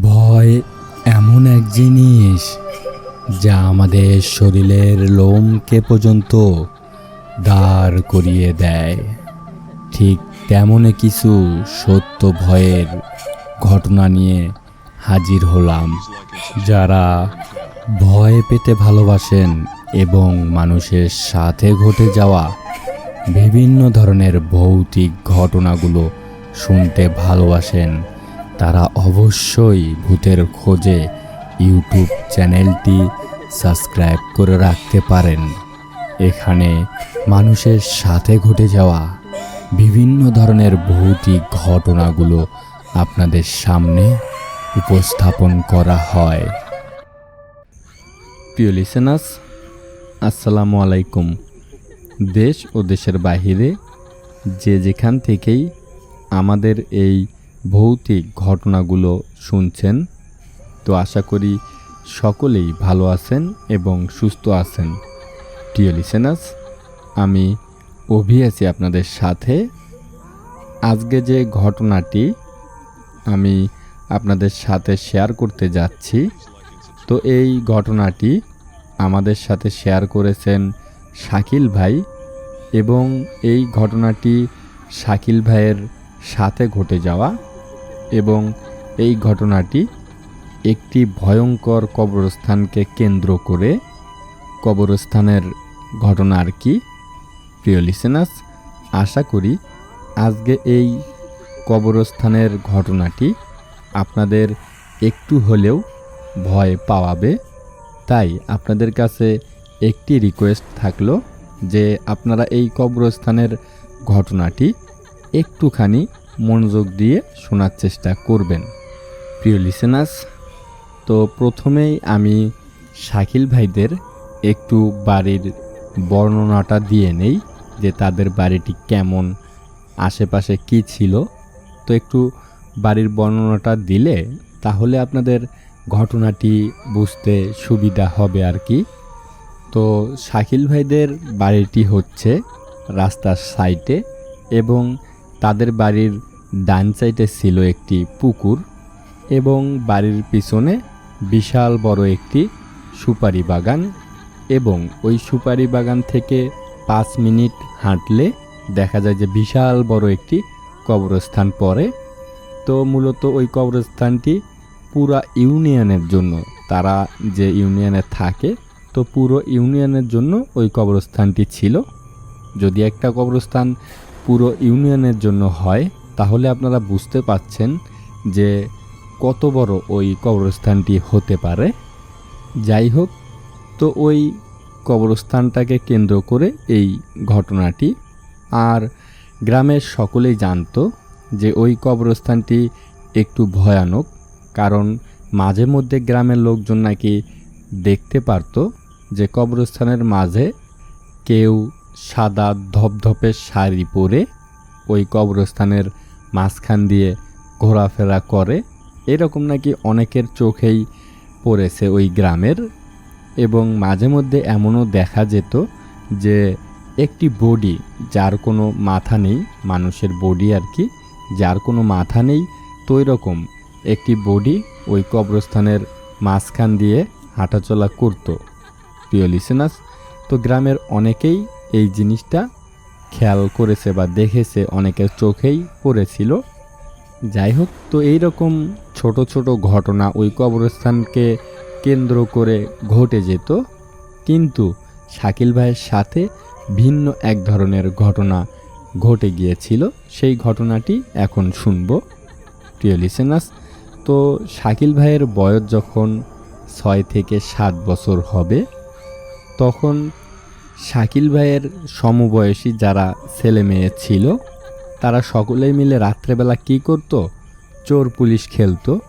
ভয় এমন এক জিনিস যা আমাদের শরীরের লোমকে পর্যন্ত দাঁড় করিয়ে দেয়। ঠিক তেমনই কিছু সত্য ভয়ের ঘটনা নিয়ে হাজির হলাম, যারা ভয় পেতে ভালোবাসেন এবং মানুষের সাথে ঘটে যাওয়া বিভিন্ন ধরনের ভৌতিক ঘটনাগুলো শুনতে ভালোবাসেন। তারা অবশ্যই ভূতের খোঁজে ইউটিউব চ্যানেলটি সাবস্ক্রাইব করে রাখতে পারেন। এখানে মানুষের সাথে ঘটে যাওয়া বিভিন্ন ধরনের ভৌতিক ঘটনাগুলো আপনাদের সামনে উপস্থাপন করা হয়। প্রিয় লিসেনাস আসসালামু আলাইকুম। দেশ ও দেশের বাহিরে যে যেখান থেকেই আমাদের এই ভৌতিক ঘটনাগুলো শুনছেন, তো আশা করি সকলেই ভালো আছেন এবং সুস্থ আছেন। প্রিয় লিসেনাস আমি অভি আছি আপনাদের সাথে। আজকে যে ঘটনাটি আমি আপনাদের সাথে শেয়ার করতে যাচ্ছি, তো এই ঘটনাটি আমাদের সাথে শেয়ার করেছেন শাকিল ভাই এবং এই ঘটনাটি শাকিল ভাইয়ের সাথে ঘটে যাওয়া এবং এই ঘটনাটি একটি ভয়ঙ্কর কবরস্থানকে কেন্দ্র করে কবরস্থানের ঘটনা আর কি। প্রিয় লিসেনাস আশা করি আজকে এই কবরস্থানের ঘটনাটি আপনাদের একটু হলেও ভয় পাওয়াবে। তাই আপনাদের কাছে একটি রিকোয়েস্ট থাকল যে আপনারা এই কবরস্থানের ঘটনাটি একটুখানি মনোযোগ দিয়ে শোনার চেষ্টা করবেন। প্রিয় লিসেনাস তো প্রথমেই আমি শাকিল ভাইদের একটু বাড়ির বর্ণনাটা দিয়ে নেই যে তাদের বাড়িটি কেমন, আশেপাশে কি ছিল। তো একটু বাড়ির বর্ণনাটা দিলে তাহলে আপনাদের ঘটনাটি বুঝতে সুবিধা হবে আর কি। তো শাকিল ভাইদের বাড়িটি হচ্ছে রাস্তার সাইডে এবং তাদের বাড়ির ডান সাইডে ছিল একটি পুকুর এবং বাড়ির পিছনে বিশাল বড় একটি সুপারি বাগান এবং ওই সুপারি বাগান থেকে পাঁচ মিনিট হাঁটলে দেখা যায় যে বিশাল বড় একটি কবরস্থান পড়ে। তো মূলত ওই কবরস্থানটি পুরা ইউনিয়নের জন্য, তারা যে ইউনিয়নে থাকে তো পুরো ইউনিয়নের জন্য ওই কবরস্থানটি ছিল। যদি একটা কবরস্থান পুরো ইউনিয়নের জন্য হয়, তাহলে আপনারা বুঝতে পাচ্ছেন যে কত বড় ওই কবরস্থানটি হতে পারে। যাই হোক, তো ওই কবরস্থানটাকে কেন্দ্র করে এই ঘটনাটি। আর গ্রামের সকলেই জানতো যে ওই কবরস্থানটি একটু ভয়ানক, কারণ মাঝে মধ্যে গ্রামের লোকজন নাকি দেখতে পারত যে কবরস্থানের মাঝে কেউ সাদা ধপধপে শাড়ি পরে ওই কবরস্থানের মাঝখান দিয়ে ঘোরাফেরা করে। এরকম নাকি অনেকের চোখেই পড়েছে ওই গ্রামের। এবং মাঝে মধ্যে এমনও দেখা যেত যে একটি বডি যার কোনো মাথা নেই, মানুষের বডি আর কি, যার কোনো মাথা নেই, তো রকম একটি বডি ওই কবরস্থানের মাঝখান দিয়ে হাঁটাচলা করত। প্রিয় লিসেনাস তো গ্রামের অনেকেই এই জিনিসটা খেয়াল করেছে বা দেখেছে অনেকের চোখেই পড়েছিল। যাই হোক, তো এই রকম ছোট ছোট ঘটনা ওই কবরস্থানকে কেন্দ্র করে ঘটে যেত। কিন্তু শাকিল ভাইয়ের সাথে ভিন্ন এক ধরনের ঘটনা ঘটে গিয়েছিল। সেই ঘটনাটি এখন শুনব। প্রিয় লিসেনাস তো শাকিল ভাইয়ের বয়স যখন ছয় থেকে সাত বছর হবে। তখন শাকিল ভাইয়ের সমবয়সী যারা ছেলে মেয়ে ছিল, তারা সকলেই মিলে রাত্রেবেলা কি করত? চোর পুলিশ খেলতো।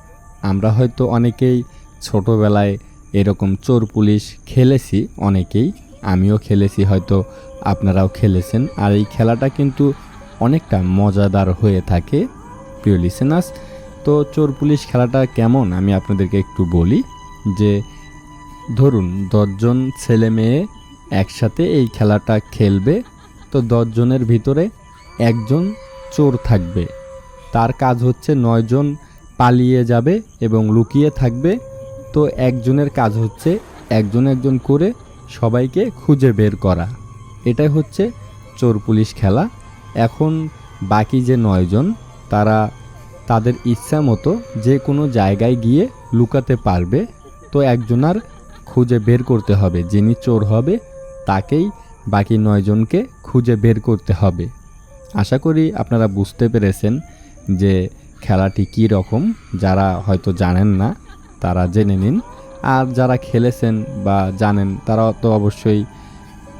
আমরা হয়তো অনেকেই ছোটোবেলায় এরকম চোর পুলিশ খেলেছি, অনেকেই আমিও খেলেছি, হয়তো আপনারাও খেলেছেন। আর এই খেলাটা কিন্তু অনেকটা মজাদার হয়ে থাকে। প্রিয় লিসেনাস তো চোর পুলিশ খেলাটা কেমন? আমি আপনাদেরকে একটু বলি। যে, ধরুন, দশজন ছেলে মেয়ে একসাথে এই খেলাটা খেলবে, তো দশজনের ভিতরে একজন চোর থাকবে। তার কাজ হচ্ছে নয়জন পালিয়ে যাবে এবং লুকিয়ে থাকবে, তো একজনের কাজ হচ্ছে একজন একজন করে সবাইকে খুঁজে বের করা। এটাই হচ্ছে চোর পুলিশ খেলা। এখন বাকি যে নয়জন, তারা তাদের ইচ্ছা মতো যে কোনো জায়গায় গিয়ে লুকাতে পারবে। তো একজনার খুঁজে বের করতে হবে। যিনি চোর হবে, তাকেই বাকি নয়জনকে খুঁজে বের করতে হবে। আশা করি আপনারা বুঝতে পেরেছেন যে খেলাটি কী রকম। যারা হয়তো জানেন না, তারা জেনে নিন। আর যারা খেলেছেন বা জানেন, তারা তো অবশ্যই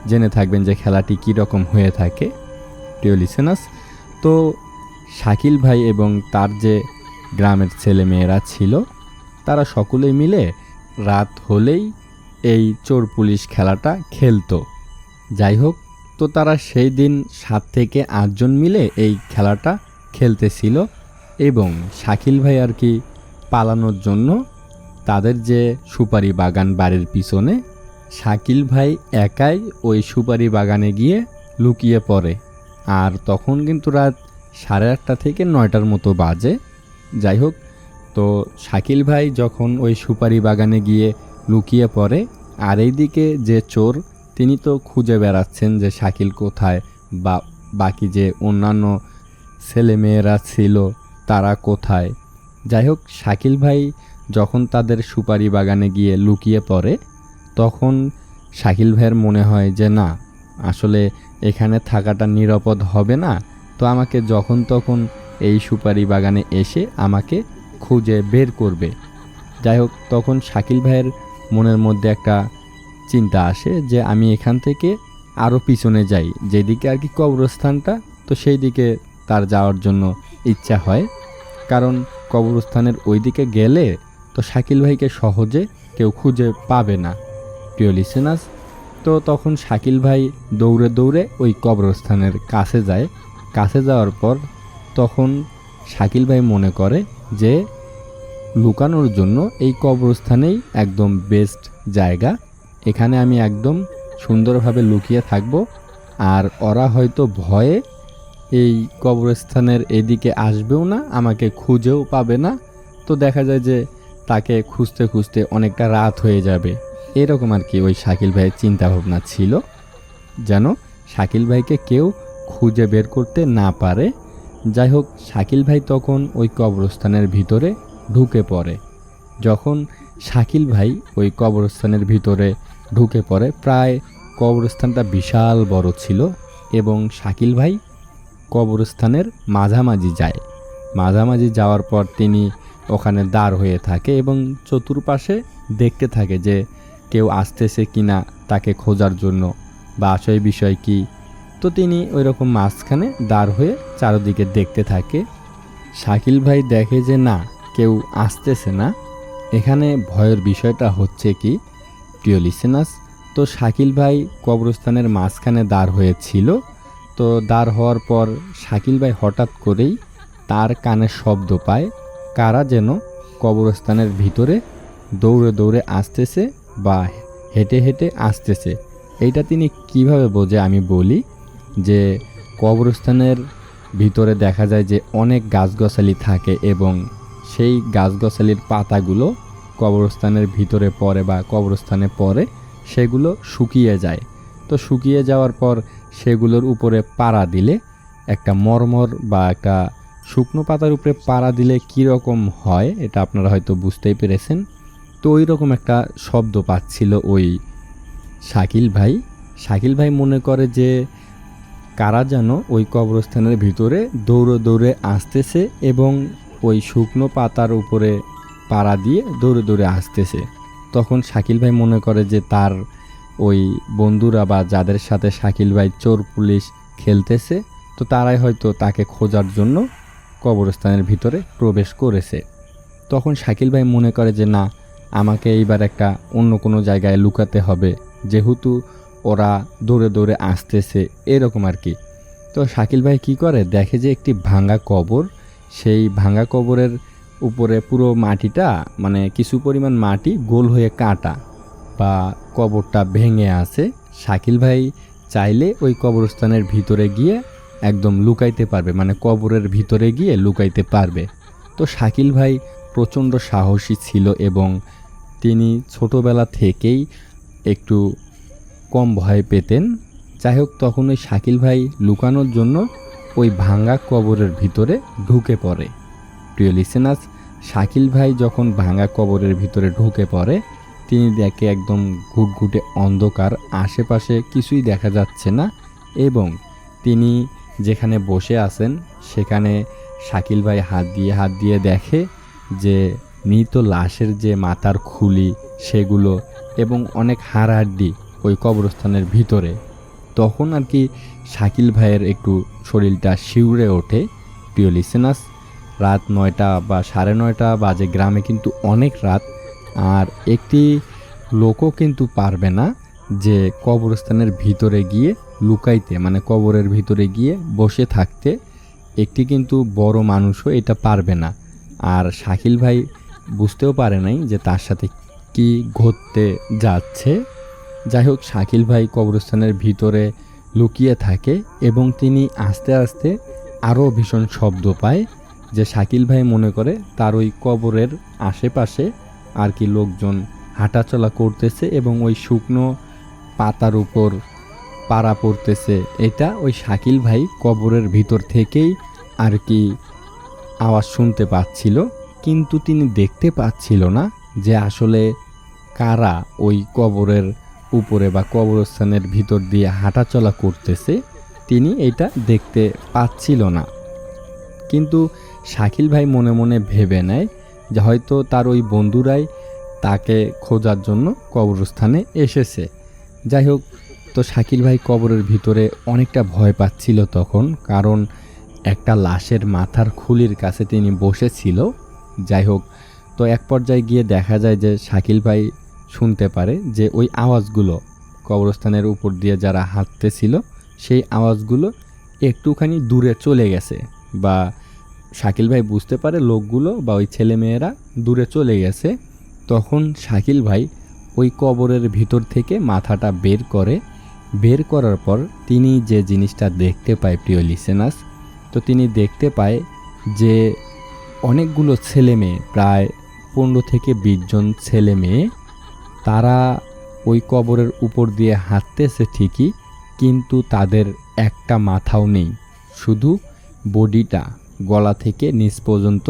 জেনে থাকবেন যে খেলাটি কী রকম হয়ে থাকে। প্রিয় লিসেনাস তো শাকিল ভাই এবং তার যে গ্রামের ছেলে মেয়েরা ছিল, তারা সকলেই মিলে রাত হলেই এই চোর পুলিশ খেলাটা খেলতো। যাই হোক, তো তারা সেই দিন সাত থেকে আটজন মিলে এই খেলাটা খেলতেছিল এবং শাকিল ভাই আর কি পালানোর জন্য তাদের যে সুপারি বাগান বাড়ির পিছনে, শাকিল ভাই একাই ওই সুপারি বাগানে গিয়ে লুকিয়ে পড়ে। আর তখন কিন্তু রাত সাড়ে আটটা থেকে নয়টার মতো বাজে। যাই হোক তো শাকিল ভাই যখন ওই সুপারি বাগানে গিয়ে লুকিয়ে পড়ে, আর এইদিকে যে চোর, তিনি তো খুঁজে বেড়াচ্ছেন যে শাকিল কোথায় বা বাকি যে অন্যান্য ছেলেমেয়েরা ছিল, তারা কোথায়। যাই হোক, শাকিল ভাই যখন তাদের সুপারি বাগানে গিয়ে লুকিয়ে পড়ে, তখন শাকিল ভাইয়ের মনে হয় যে, না, আসলে এখানে থাকাটা নিরাপদ হবে না। তো আমাকে যখন তখন এই সুপারি বাগানে এসে আমাকে খুঁজে বের করবে। যাই হোক তখন শাকিল ভাইয়ের মনের মধ্যে একটা চিন্তা আসে যে আমি এখান থেকে আরও পিছনে যাই, যেদিকে আর কি কবরস্থানটা, তো সেই দিকে তার যাওয়ার জন্য ইচ্ছা হয়। কারণ কবরস্থানের ওই দিকে গেলে তো শাকিল ভাইকে সহজে কেউ খুঁজে পাবে না। প্রিয় লিসেনাস তো তখন শাকিল ভাই দৌড়ে দৌড়ে ওই কবরস্থানের কাছে যায়। কাছে যাওয়ার পর তখন শাকিল ভাই মনে করে যে লুকানোর জন্য এই কবরস্থানেই একদম বেস্ট জায়গা। এখানে আমি একদম সুন্দরভাবে লুকিয়ে থাকব আর ওরা হয়তো ভয়ে এই কবরস্থানের এদিকে আসবেও না, আমাকে খুঁজেও পাবে না। তো দেখা যায় যে তাকে খুঁজতে খুঁজতে অনেকটা রাত হয়ে যাবে। এরকম আর কি ওই শাকিল ভাইয়ের চিন্তাভাবনা ছিল। যেন শাকিল ভাইকে কেউ খুঁজে বের করতে না পারে। যাই হোক শাকিল ভাই তখন ওই কবরস্থানের ভিতরে ঢুকে পড়ে। যখন শাকিল ভাই ওই কবরস্থানের ভিতরে ঢুকে পড়ে, প্রায় কবরস্থানটা বিশাল বড় ছিল এবং শাকিল ভাই কবরস্থানের মাঝামাঝি যায়। মাঝামাঝি যাওয়ার পর তিনি ওখানে দাঁড় হয়ে থাকে এবং চতুর্পাশে দেখতে থাকে যে কেউ আসতেছে কিনা তাকে খোঁজার জন্য। বা আসয় বিষয় কি তো তিনি ওই রকম মাঝখানে দাঁড় হয়ে চারদিকে দেখতে থাকে। শাকিল ভাই দেখে যে না, কেউ আসতেছে না। এখানে ভয়ের বিষয়টা হচ্ছে কি, প্রিয় লিসেনাস তো শাকিল ভাই কবরস্থানের মাঝখানে দাঁড় হয়েছিল তো দাঁড় হওয়ার পর শাকিল ভাই হঠাৎ করেই তার কানে শব্দ পায়, কারা যেন কবরস্থানের ভিতরে দৌড়ে দৌড়ে আসতেছে বা হেঁটে হেঁটে আসতেছে। এইটা তিনি কীভাবে বোঝে আমি বলি? যে কবরস্থানের ভিতরে দেখা যায় যে অনেক গাছগাছালি থাকে এবং সেই গাছগাছালির পাতাগুলো কবরস্থানের ভিতরে পড়ে বা কবরস্থানে পড়ে, সেগুলো শুকিয়ে যায়। তো শুকিয়ে যাওয়ার পর সেগুলোর উপরে পাড়া দিলে, একটা মরমর বা একটা শুকনো পাতার উপরে পাড়া দিলে কী রকম হয়, এটা আপনারা হয়তো বুঝতেই পেরেছেন। তো ওই রকম একটা শব্দ পাচ্ছিল ওই শাকিল ভাই। শাকিল ভাই মনে করে যে কারা যেন ওই কবরস্থানের ভিতরে দৌড়ে দৌড়ে আসতেছে এবং ওই শুকনো পাতার উপরে পাড়া দিয়ে দৌড়ে দৌড়ে আসতেছে। তখন শাকিল ভাই মনে করে যে তার ওই বন্ধুরা বা যাদের সাথে শাকিল ভাই চোর পুলিশ খেলতেছে, তো তারাই হয়তো তাকে খোঁজার জন্য কবরস্থানের ভিতরে প্রবেশ করেছে। তখন শাকিল ভাই মনে করে যে না, আমাকে এইবার একটা অন্য কোনো জায়গায় লুকাতে হবে। যেহেতু ওরা দৌড়ে দৌড়ে আসতেছে, এরকম আর কি। তো শাকিল ভাই কি করে? দেখে যে একটি ভাঙা কবর, সেই ভাঙা কবরের উপরে পুরো মাটিটা মানে কিছু পরিমাণ মাটি গোল হয়ে কাটা বা কবরটা ভেঙে আছে। শাকিল ভাই চাইলে ওই কবরস্থানের ভিতরে গিয়ে একদম লুকাইতে পারবে মানে কবরের ভিতরে গিয়ে লুকাইতে পারবে। তো শাকিল ভাই প্রচণ্ড সাহসী ছিল এবং তিনি ছোটোবেলা থেকেই একটু কম ভয় পেতেন। যাই হোক তখন ওই শাকিল ভাই লুকানোর জন্য ওই ভাঙ্গা কবরের ভিতরে ঢুকে পড়ে। প্রিয় লিসেনাস শাকিল ভাই যখন ভাঙ্গা কবরের ভিতরে ঢুকে পড়ে, তিনি দেখে একদম ঘুটঘুটে অন্ধকার, আশেপাশে কিছুই দেখা যাচ্ছে না এবং তিনি যেখানে বসে আছেন, সেখানে শাকিল ভাই হাত দিয়ে হাত দিয়ে দেখে যে মৃত লাশের যে মাথার খুলি, সেগুলো এবং অনেক হাড়হাড্ডি ওই কবরস্থানের ভিতরে। তখন আর কি শাকিল ভাইয়ের একটু শরীরটা শিউরে ওঠে। প্রিয় লিসেনাস রাত নয়টা বা সাড়ে নয়টা বাজে গ্রামে কিন্তু অনেক রাত। আর একটি লোকও কিন্তু পারবে না যে কবরস্থানের ভিতরে গিয়ে লুকাইতে মানে কবরের ভিতরে গিয়ে বসে থাকতে। একটি কিন্তু বড় মানুষও এটা পারবে না। আর শাকিল ভাই বুঝতেও পারে নাই যে তার সাথে কি ঘটতে যাচ্ছে। যাই হোক, শাকিল ভাই কবরস্থানের ভিতরে লুকিয়ে থাকে এবং তিনি আস্তে আস্তে আরও ভীষণ শব্দ পায় যে শাকিল ভাই মনে করে তার ওই কবরের আশেপাশে আর কি লোকজন হাঁটাচলা করতেছে এবং ওই শুকনো পাতার উপর পাড়া পড়তেছে। এটা ওই শাকিল ভাই কবরের ভিতর থেকেই আর কি আওয়াজ শুনতে পাচ্ছিল, কিন্তু তিনি দেখতে পাচ্ছিল না যে আসলে কারা ওই কবরের উপরে বা কবরস্থানের ভিতর দিয়ে হাঁটাচলা করতেছে, তিনি এটা দেখতে পাচ্ছিল না। কিন্তু শাকিল ভাই মনে মনে ভেবে নেয় যে হয়তো তার ওই বন্ধুরাই তাকে খোঁজার জন্য কবরস্থানে এসেছে। যাই হোক, তো শাকিল ভাই কবরের ভিতরে অনেকটা ভয় পাচ্ছিল তখন, কারণ একটা লাশের মাথার খুলির কাছে তিনি বসেছিল। যাই হোক, তো এক পর্যায়ে গিয়ে দেখা যায় যে শাকিল ভাই শুনতে পারে যে ওই আওয়াজগুলো কবরস্থানের উপর দিয়ে যারা হাঁটতেছিল, সেই আওয়াজগুলো একটুখানি দূরে চলে গেছে বা শাকিল ভাই বুঝতে পারে লোকগুলো বা ওই ছেলেমেয়েরা দূরে চলে গেছে, তখন শাকিল ভাই ওই কবরের ভিতর থেকে মাথাটা বের করে। বের করার পর তিনি যে জিনিসটা দেখতে পায় প্রিয় লিসেনাস তো তিনি দেখতে পায় যে অনেকগুলো ছেলে মেয়ে প্রায় পনেরো থেকে বিশ জন ছেলে মেয়ে তারা ওই কবরের উপর দিয়ে হাঁটতেছে ঠিকই, কিন্তু তাদের একটা মাথাও নেই, শুধু বডিটা গলা থেকে নিচ পর্যন্ত,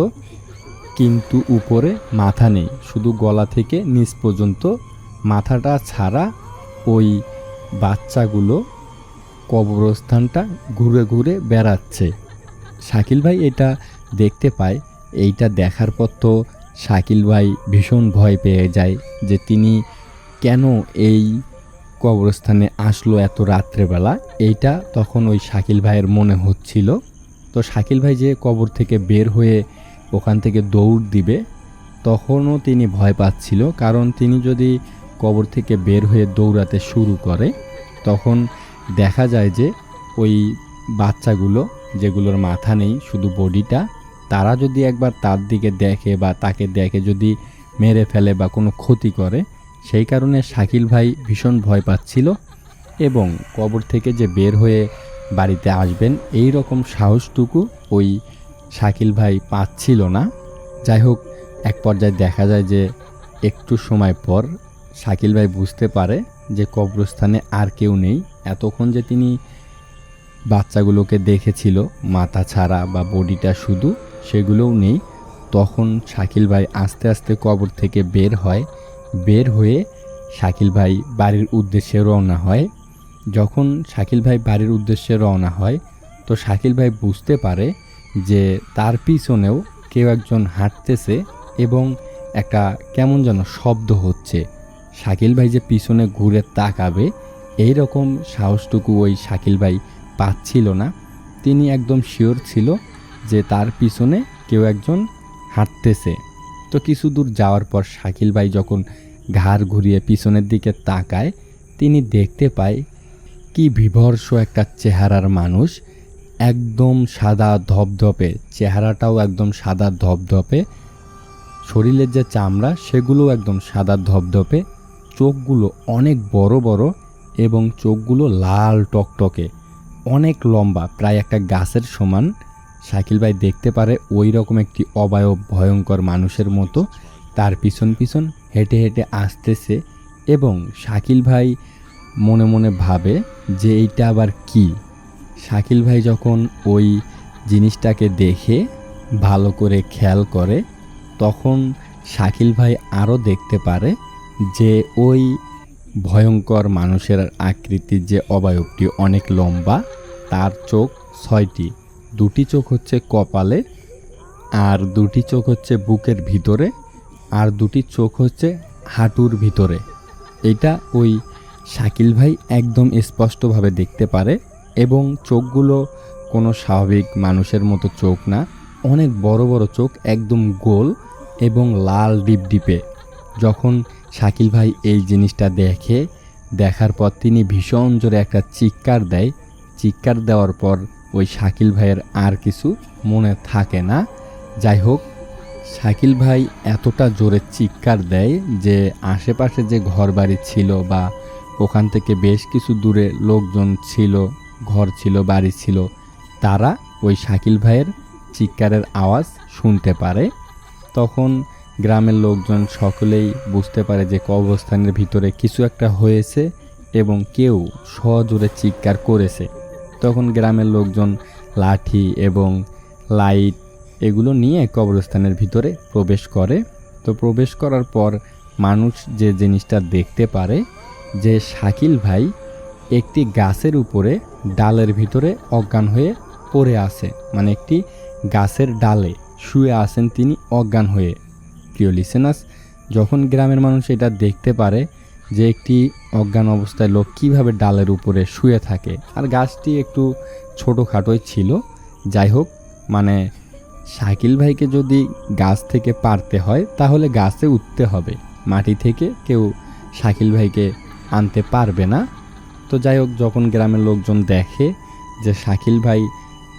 কিন্তু উপরে মাথা নেই, শুধু গলা থেকে নিচ পর্যন্ত মাথাটা ছাড়া ওই বাচ্চাগুলো কবরস্থানটা ঘুরে ঘুরে বেড়াচ্ছে। শাকিল ভাই এটা দেখতে পায়, এইটা দেখার পর তো শাকিল ভাই ভীষণ ভয় পেয়ে যায় যে তিনি কেন এই কবরস্থানে আসলো এত রাত্রেবেলা। এইটা তখন ওই শাকিল ভাইয়ের মনে হচ্ছিল। তো শাকিল ভাই যে কবর থেকে বের হয়ে ওখান থেকে দৌড় দিবে, তখনও তিনি ভয় পাচ্ছিল। কারণ তিনি যদি কবর থেকে বের হয়ে দৌড়াতে শুরু করে, তখন দেখা যায় যে ওই বাচ্চাগুলো, যেগুলোর মাথা নেই, শুধু বডিটা তারা যদি একবার তার দিকে দেখে বা তাকে দেখে যদি মেরে ফেলে বা কোনো ক্ষতি করে, সেই কারণে শাকিল ভাই ভীষণ ভয় পাচ্ছিল এবং কবর থেকে যে বের হয়ে বাড়িতে আসবেন, এই রকম সাহসটুকু ওই শাকিল ভাই পাচ্ছিল না। যাই হোক, এক পর্যায়ে দেখা যায় যে একটু সময় পর শাকিল ভাই বুঝতে পারে যে কবরস্থানে আর কেউ নেই। এতক্ষণ যে তিনি বাচ্চাগুলোকে দেখেছিল, মাথা ছাড়া বা বডিটা শুধু সেগুলোও নেই। তখন শাকিল ভাই আস্তে আস্তে কবর থেকে বের হয়। বের হয়ে শাকিল ভাই বাড়ির উদ্দেশ্যে রওনা হয়। যখন শাকিল ভাই বাড়ির উদ্দেশ্যে রওনা হয়, তো শাকিল ভাই বুঝতে পারে যে তার পিছনেও কেউ একজন হাঁটতেছে এবং একটা কেমন যেন শব্দ হচ্ছে। শাকিল ভাই যে পিছনে ঘুরে তাকাবে এই রকম সাহসটুকু ওই শাকিল ভাই পাচ্ছিল না। তিনি একদম শিওর ছিল যে তার পিছনে কেউ একজন হাঁটতেছে। তো কিছু দূর যাওয়ার পর শাকিল ভাই যখন ঘাড় ঘুরিয়ে পিছনের দিকে তাকায়, তিনি দেখতে পায় কি বিভর্ষ একটা চেহারার মানুষ, একদম সাদা ধপধপে, চেহারাটাও একদম সাদা ধপধপে, শরীরের যে চামড়া সেগুলো একদম সাদা ধপধপে, চোখগুলো অনেক বড় বড় এবং চোখগুলো লাল টকটকে, অনেক লম্বা, প্রায় একটা গাছের সমান শাকিল ভাই দেখতে পারে ওই রকম একটি অবায়ব, ভয়ঙ্কর মানুষের মতো। তার পিছন পিছন হেঁটে হেঁটে আসতেছে এবং শাকিল ভাই মনে মনে ভাবে যে এইটা আবার কি। শাকিল ভাই যখন ওই জিনিসটাকে দেখে ভালো করে খেয়াল করে, তখন শাকিল ভাই আরও দেখতে পারে যে ওই ভয়ঙ্কর মানুষের আকৃতির যে অবায়বটি অনেক লম্বা, তার চোখ ছয়টি। দুটি চোখ হচ্ছে কপালে আর দুটি চোখ হচ্ছে বুকের ভিতরে আর দুটি চোখ হচ্ছে হাঁটুর ভিতরে। এটা ওই শাকিল ভাই একদম স্পষ্টভাবে দেখতে পারে এবং চোখগুলো কোনো স্বাভাবিক মানুষের মতো চোখ না, অনেক বড় বড় চোখ একদম গোল এবং লাল ডিপডিপে যখন শাকিল ভাই এই জিনিসটা দেখে, দেখার পর তিনি ভীষণ জোরে একটা চিৎকার দেয়। চিৎকার দেওয়ার পর ওই শাকিল ভাইয়ের আর কিছু মনে থাকে না। যাই হোক শাকিল ভাই এতটা জোরে চিৎকার দেয় যে আশেপাশে যে ঘরবাড়ি ছিল বা ওখান থেকে বেশ কিছু দূরে লোকজন ছিল, ঘর ছিল, বাড়ি ছিল, তারা ওই শাকিল ভাইয়ের চিৎকারের আওয়াজ শুনতে পারে। তখন গ্রামের লোকজন সকলেই বুঝতে পারে যে কবস্থানের ভিতরে কিছু একটা হয়েছে এবং কেউ সজোরে চিৎকার করেছে। তখন গ্রামের লোকজন লাঠি এবং লাইট এগুলো নিয়ে কবরস্থানের ভিতরে প্রবেশ করে। তো প্রবেশ করার পর মানুষ যে জিনিসটা দেখতে পারে, যে শাকিল ভাই একটি গাছের উপরে ডালের ভিতরে অজ্ঞান হয়ে পড়ে আছে। মানে একটি গাছের ডালে শুয়ে আছেন তিনি অজ্ঞান হয়ে। প্রিয় লিসেনাস যখন গ্রামের মানুষ এটা দেখতে পারে যে একটি অজ্ঞান অবস্থায় লোক কীভাবে ডালের উপরে শুয়ে থাকে। আর গাছটি একটু ছোটোখাটোই ছিল। যাই হোক মানে শাকিল ভাইকে যদি গাছ থেকে পারতে হয়, তাহলে গাছে উঠতে হবে। মাটি থেকে কেউ শাকিল ভাইকে আনতে পারবে না। তো যাই হোক, যখন গ্রামের লোকজন দেখে যে শাকিল ভাই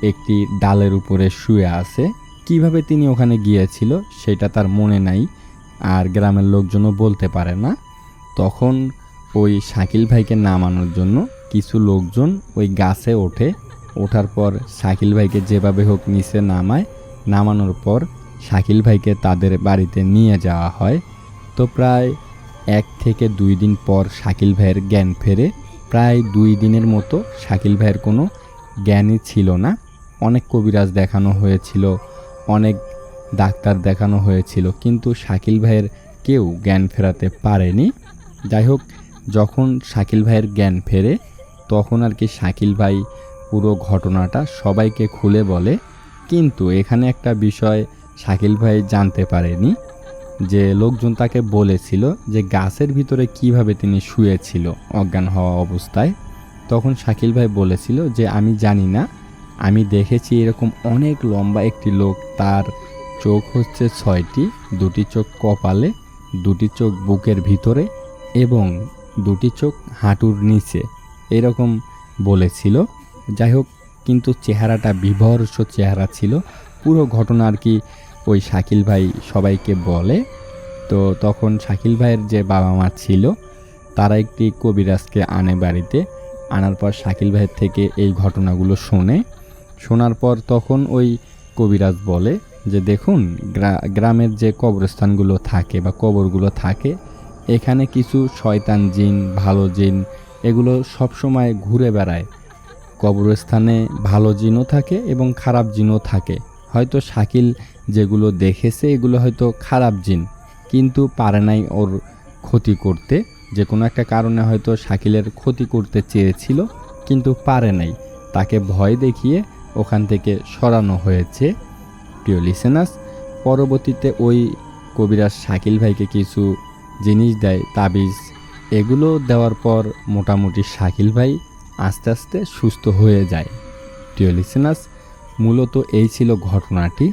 একটি ডালের উপরে শুয়ে আছে, কীভাবে তিনি ওখানে গিয়েছিল, সেটা তার মনে নাই। আর গ্রামের লোকজনও বলতে পারে না। তখন ওই শাকিল ভাইকে নামানোর জন্য কিছু লোকজন ওই গাছে ওঠে। ওঠার পর শাকিল ভাইকে যেভাবে হোক নিচে নামায়। নামানোর পর শাকিল ভাইকে তাদের বাড়িতে নিয়ে যাওয়া হয়। তো প্রায় এক থেকে দুই দিন পর শাকিল ভাইয়ের জ্ঞান ফেরে। প্রায় দুই দিনের মতো শাকিল ভাইয়ের কোনো জ্ঞানই ছিল না। অনেক কবিরাজ দেখানো হয়েছিল, অনেক ডাক্তার দেখানো হয়েছিল, কিন্তু শাকিল ভাইয়ের কেউ জ্ঞান ফেরাতে পারেনি। যাই হোক যখন শাকিল ভাইয়ের জ্ঞান ফেরে, তখন আর কি শাকিল ভাই পুরো ঘটনাটা সবাইকে খুলে বলে, কিন্তু এখানে একটা বিষয় শাকিল ভাই জানতে পারেনি, যে লোকজন তাকে বলেছিল যে গাছের ভিতরে কীভাবে তিনি শুয়েছিল অজ্ঞান হওয়া অবস্থায়। তখন শাকিল ভাই বলেছিল যে, আমি জানি না, আমি দেখেছি এরকম অনেক লম্বা একটি লোক, তার চোখ হচ্ছে ছয়টি, দুটি চোখ কপালে, দুটি চোখ বুকের ভিতরে এবং দুটি চোখ হাঁটুর নিচে, এরকম বলেছিল। যাই হোক কিন্তু চেহারাটা বিভর্ষ চেহারা ছিল। পুরো ঘটনা আর কি ওই শাকিল ভাই সবাইকে বলে। তো তখন শাকিল ভাইয়ের যে বাবা মা ছিল, তারা একটি কবিরাজকে আনে বাড়িতে। আনার পর শাকিল ভাইয়ের থেকে এই ঘটনাগুলো শোনে। শোনার পর তখন ওই কবিরাজ বলে যে, দেখুন গ্রামের যে কবরস্থানগুলো থাকে বা কবরগুলো থাকে এখানে কিছু শয়তান জিন, ভালো জিন, এগুলো সবসময় ঘুরে বেড়ায়। কবরস্থানে ভালো জিনও থাকে এবং খারাপ জিনও থাকে। হয়তো শাকিল যেগুলো দেখেছে, এগুলো হয়তো খারাপ জিন, কিন্তু পারে নাই ওর ক্ষতি করতে। যে কোনো একটা কারণে হয়তো শাকিলের ক্ষতি করতে চেয়েছিল, কিন্তু পারে নাই। তাকে ভয় দেখিয়ে ওখান থেকে সরানো হয়েছে। প্রিয় লিসেনাস পরবর্তীতে ওই কবিরাজ শাকিল ভাইকে কিছু জিনিস দেয়, তাবিজ। এগুলো দেওয়ার পর মোটামুটি শাকিল ভাই আস্তে আস্তে সুস্থ হয়ে যায়। প্রিয় লিসেনাস মূলত এই ছিল ঘটনাটি।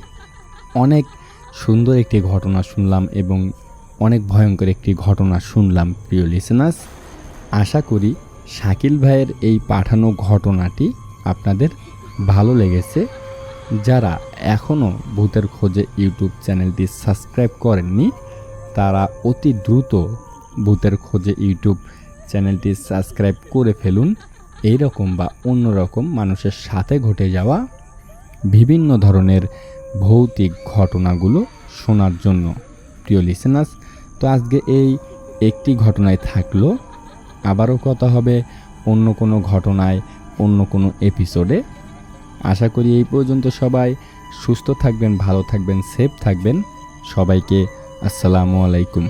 অনেক সুন্দর একটি ঘটনা শুনলাম এবং অনেক ভয়ঙ্কর একটি ঘটনা শুনলাম, প্রিয় লিসেনাস আশা করি শাকিল ভাইয়ের এই পাঠানো ঘটনাটি আপনাদের ভালো লেগেছে। যারা এখনও ভূতের খোঁজে ইউটিউব চ্যানেলটি সাবস্ক্রাইব করেননি তারা অতি দ্রুত ভূতের খোঁজে ইউটিউব চ্যানেলটি সাবস্ক্রাইব করে ফেলুন। এই রকম বা অন্যরকম মানুষের সাথে ঘটে যাওয়া বিভিন্ন ধরনের ভৌতিক ঘটনাগুলো শোনার জন্য। প্রিয় লিসেনার্স তো আজকে এই একটি ঘটনায় থাকল। আবারও কথা হবে অন্য কোনো ঘটনায়, অন্য কোনো এপিসোডে আশা করি এই পর্যন্ত সবাই সুস্থ থাকবেন, ভালো থাকবেন সেফ থাকবেন। সবাইকে আসসালামু আলাইকুম।